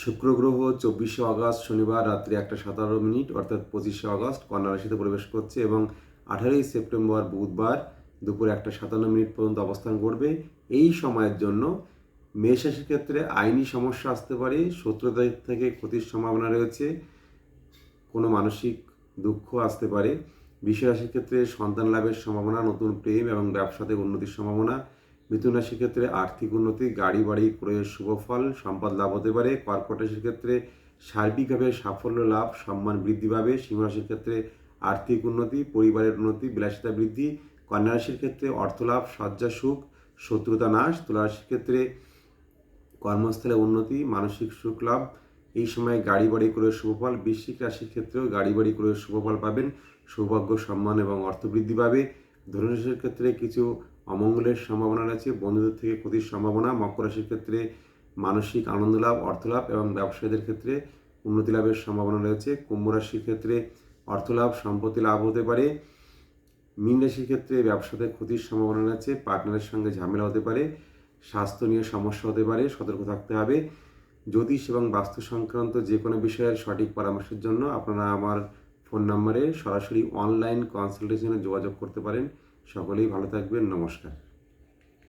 শুক্র গ্রহ চব্বিশে আগস্ট, শনিবার রাত্রি একটা সাতারো মিনিট, অর্থাৎ পঁচিশে আগস্ট, কন্যা রাশিতে প্রবেশ করছে এবং আঠারোই সেপ্টেম্বর বুধবার দুপুর একটা সাতান্ন মিনিট পর্যন্ত অবস্থান করবে। এই সময়ের জন্য মেষ রাশির ক্ষেত্রে আইনি সমস্যা আসতে পারে, শত্রুতা থেকে ক্ষতির সম্ভাবনা রয়েছে, কোনো মানসিক দুঃখ আসতে পারে। বৃষ রাশির ক্ষেত্রে সন্তান লাভের সম্ভাবনা, নতুন প্রেম এবং ব্যবসাতে উন্নতির সম্ভাবনা মিথুন রাশির ক্ষেত্রে আর্থিক উন্নতি, গাড়ি বাড়ি ক্রয়ের শুভ ফল, সম্পদ লাভ হতে পারে। কর্কট রাশির ক্ষেত্রে সার্বিকভাবে সাফল্য লাভ, সম্মান বৃদ্ধি পাবে। সিংহ রাশির ক্ষেত্রে আর্থিক উন্নতি, পরিবারের উন্নতি, বিলাসিতা বৃদ্ধি। কন্যা রাশির ক্ষেত্রে অর্থলাভ সজ্জা সুখ, শত্রুতা নাশ। তুলা রাশির ক্ষেত্রে কর্মস্থলে উন্নতি, মানসিক সুখ লাভ। এই সময় গাড়ি বাড়ি করে শুভফল বৃশ্চিক রাশির ক্ষেত্রেও গাড়ি বাড়ি করে শুভফল পাবেন। সৌভাগ্য, সম্মান এবং অর্থ বৃদ্ধি পাবে। ধনুরাশির ক্ষেত্রে কিছু অমঙ্গলের সম্ভাবনা রয়েছে, বন্ধুদের থেকে ক্ষতির সম্ভাবনা, মকর রাশির ক্ষেত্রে মানসিক আনন্দ লাভ, অর্থ লাভ এবং ব্যবসায়ীদের ক্ষেত্রে উন্নতি লাভের সম্ভাবনা রয়েছে। কুম্ভ রাশির ক্ষেত্রে অর্থ লাভ, সম্পত্তি লাভ হতে পারে। মীন রাশির ক্ষেত্রে ব্যবসাতে ক্ষতির সম্ভাবনা রয়েছে, পার্টনারের সঙ্গে ঝামেলা হতে পারে, স্বাস্থ্য নিয়ে সমস্যা হতে পারে, সতর্ক থাকতে হবে। জ্যোতিষ এবং বাস্তু সংক্রান্ত যে কোনো বিষয়ের সঠিক পরামর্শের জন্য আপনারা আমার ফোন নম্বরে সরাসরি অনলাইন কনসালটেশনে যোগাযোগ করতে পারেন। সকলেই ভালো থাকবেন নমস্কার।